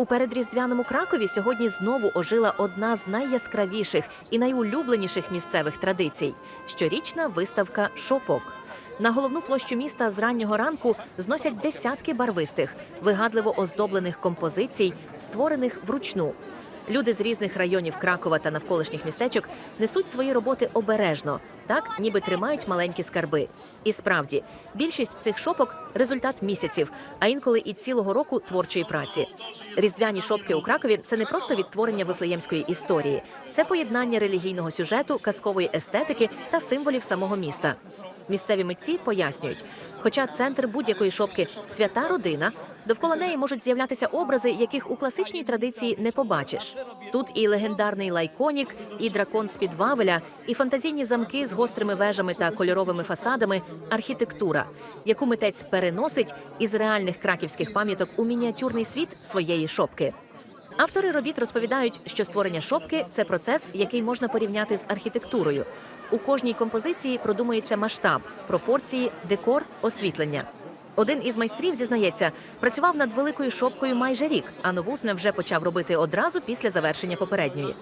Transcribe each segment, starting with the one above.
У передріздвяному Кракові сьогодні знову ожила одна з найяскравіших і найулюбленіших місцевих традицій щорічна виставка шопок. На головну площу міста з раннього ранку зносять десятки барвистих, вигадливо оздоблених композицій, створених вручну. Люди з різних районів Кракова та навколишніх містечок несуть свої роботи обережно, так ніби тримають маленькі скарби. І справді, більшість цих шопок результат місяців, а інколи і цілого року творчої праці. Різдвяні шопки у Кракові це не просто відтворення вифлеємської історії, це поєднання релігійного сюжету, казкової естетики та символів самого міста. Місцеві митці пояснюють, хоча центр будь-якої шопки свята родина, довкола неї можуть з'являтися образи, яких у класичній традиції не побачиш. Тут і легендарний лайконік, і дракон з під Вавеля, і фантазійні замки з гострими вежами та кольоровими фасадами, архітектура, яку митець переносить із реальних краківських пам'яток у мініатюрний світ своєї шопки. Автори робіт розповідають, що створення шопки це процес, який можна порівняти з архітектурою. У кожній композиції продумується масштаб, пропорції, декор, освітлення. Один із майстрів зізнається, працював над великою шопкою майже рік, а новусне вже почав робити одразу після завершення попередньої.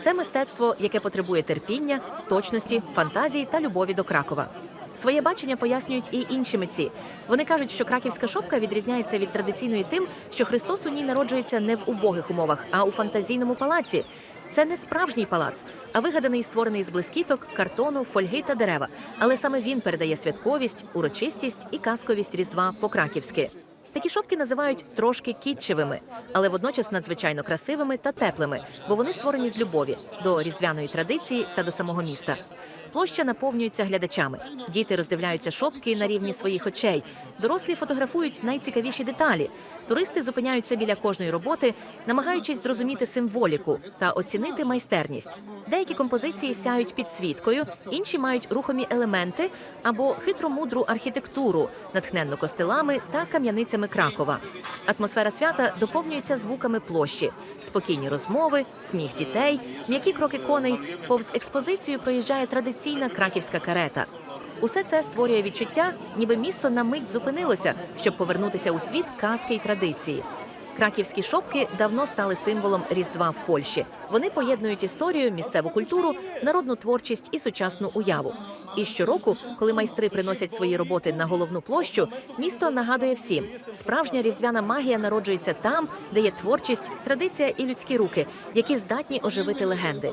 Це мистецтво, яке потребує терпіння, точності, фантазії та любові до Кракова. Своє бачення пояснюють і інші митці. Вони кажуть, що краківська шопка відрізняється від традиційної тим, що Христос у ній народжується не в убогих умовах, а у фантазійному палаці. Це не справжній палац, а вигаданий створений з блискіток, картону, фольги та дерева. Але саме він передає святковість, урочистість і казковість Різдва по-краківськи. Такі шопки називають трошки кітчевими, але водночас надзвичайно красивими та теплими, бо вони створені з любові до різдвяної традиції та до самого міста. Площа наповнюється глядачами. Діти роздивляються шопки на рівні своїх очей. Дорослі фотографують найцікавіші деталі. Туристи зупиняються біля кожної роботи, намагаючись зрозуміти символіку та оцінити майстерність. Деякі композиції сяють підсвіткою, інші мають рухомі елементи або хитромудру архітектуру, натхненну костелами та кам'яницями Кракова. Атмосфера свята доповнюється звуками площі, спокійні розмови, сміх дітей, м'які кроки коней. Повз експозицію проїжджає традиційна краківська карета. Усе це створює відчуття, ніби місто на мить зупинилося, щоб повернутися у світ казки й традиції. Краківські шопки давно стали символом Різдва в Польщі. Вони поєднують історію, місцеву культуру, народну творчість і сучасну уяву. І щороку, коли майстри приносять свої роботи на головну площу, місто нагадує всім: справжня різдвяна магія народжується там, де є творчість, традиція і людські руки, які здатні оживити легенди.